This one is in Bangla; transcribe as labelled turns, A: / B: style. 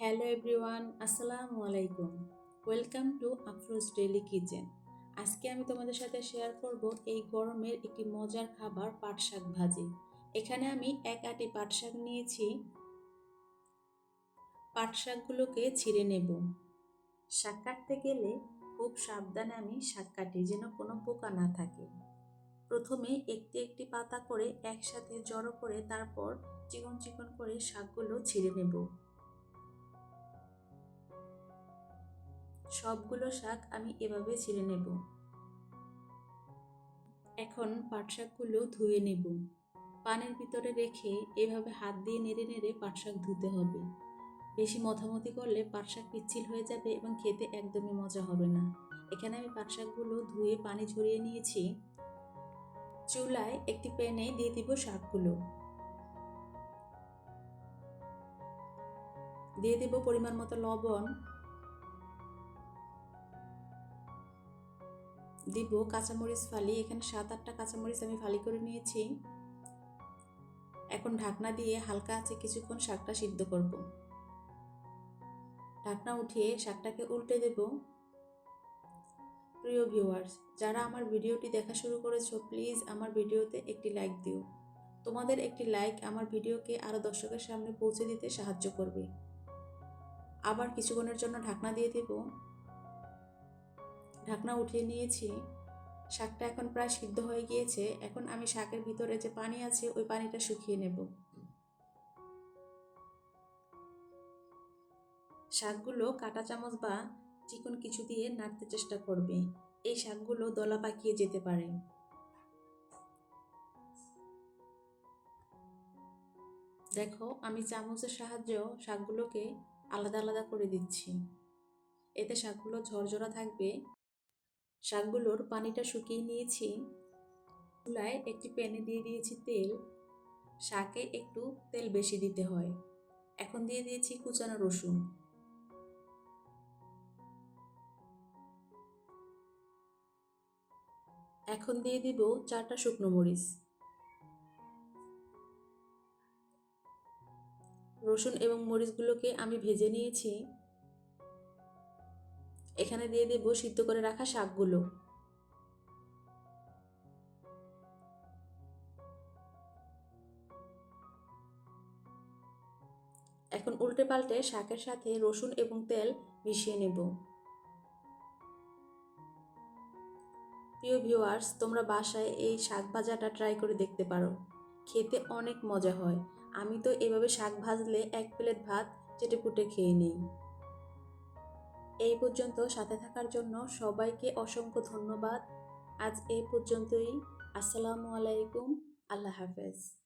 A: হ্যালো এভরিওয়ান, আসসালামু আলাইকুম। Welcome to Afroz daily kitchen. আজকে আমি তোমাদের সাথে শেয়ার করব এই গরমের একটি মজার খাবার পাট শাক ভাজি। এখানে আমি এক আটি পাট শাক নিয়েছি। পাট শাকগুলোকে ছিঁড়ে নেব। শাক কাটতে গেলে খুব সাবধানে আমি শাক কাটি যেন কোনো পোকা না থাকে। প্রথমে একটি একটি পাতা করে একসাথে জড়ো করে তারপর চিকন চিকন করে শাকগুলো ছিঁড়ে নেব। সবগুলো শাক আমি এভাবে ছিঁড়ে নেব। এখন পাট শাকগুলো ধুয়ে নেব। পানির ভিতরে রেখে এভাবে হাত দিয়ে নেড়ে নেড়ে পাট শাক ধুতে হবে। বেশি মথামতি করলে পাট শাক পিচ্ছিল হয়ে যাবে এবং খেতে একদমই মজা হবে না। এখানে আমি পাট শাকগুলো ধুয়ে পানি ঝরিয়ে নিয়েছি। চুলায় একটি প্যানে দিয়ে দিব শাকগুলো। দিয়ে দেব পরিমাণ মতো লবণ। দিব কাঁচামরিচ ফালি, এখানে সাত আটটা কাঁচামরিচ আমি ফালি করে নিয়েছি। এখন ঢাকনা দিয়ে হালকা আছে কিছুক্ষণ শাকটা সিদ্ধ করব। ঢাকনা উঠিয়ে শাকটাকে উল্টে দেব। প্রিয় ভিউয়ার্স যারা আমার ভিডিওটি দেখা শুরু করেছ প্লিজ আমার ভিডিওতে একটি লাইক দিও। তোমাদের একটি লাইক আমার ভিডিওকে আরও দর্শকের সামনে পৌঁছে দিতে সাহায্য করবে। আবার কিছুক্ষণের জন্য ঢাকনা দিয়ে দেব। ঢাকনা উঠিয়ে নিয়েছি। শাকটা এখন প্রায় সিদ্ধ হয়ে গিয়েছে। এখন আমি শাকের ভিতরে যে পানি আছে, ওই পানিটা শুকিয়ে নেব। শাকগুলো কাটা চামচ বা চিকন কিছু দিয়ে নাড়তে চেষ্টা করবে। এই শাকগুলো দলা পাকিয়ে যেতে পারে। দেখো, আমি চামচের সাহায্যেও শাকগুলোকে আলাদা আলাদা করে দিচ্ছি। এতে শাকগুলো ঝরঝরা থাকবে। শাকগুলোর পানিটা শুকিয়ে নিয়েছি। চুলায় একটি প্যানে দিয়ে দিয়েছি তেল। শাকে একটু তেল বেশি দিতে হয়। এখন দিয়ে দিয়েছি কুচানো রসুন। এখন দিয়ে দিব চারটা শুকনো মরিচ। রসুন এবং মরিচগুলোকে আমি ভেজে নিয়েছি। এখানে দিয়ে দেব সিদ্ধ করে রাখা শাকগুলো। এখন উল্টে পাল্টে শাকের সাথে রসুন এবং তেল মিশিয়ে নেব। প্রিয় ভিউয়ার্স, তোমরা বাসায় এই শাক ভাজাটা ট্রাই করে দেখতে পারো। খেতে অনেক মজা হয়। আমি তো এভাবে শাক ভাজলে এক প্লেট ভাত চেটে পুটে খেয়ে নিই। এই পর্যন্ত সাথে থাকার জন্য সবাইকে অসংখ্য ধন্যবাদ। আজ এই পর্যন্তই। আসসালামু আলাইকুম। আল্লাহ হাফেজ।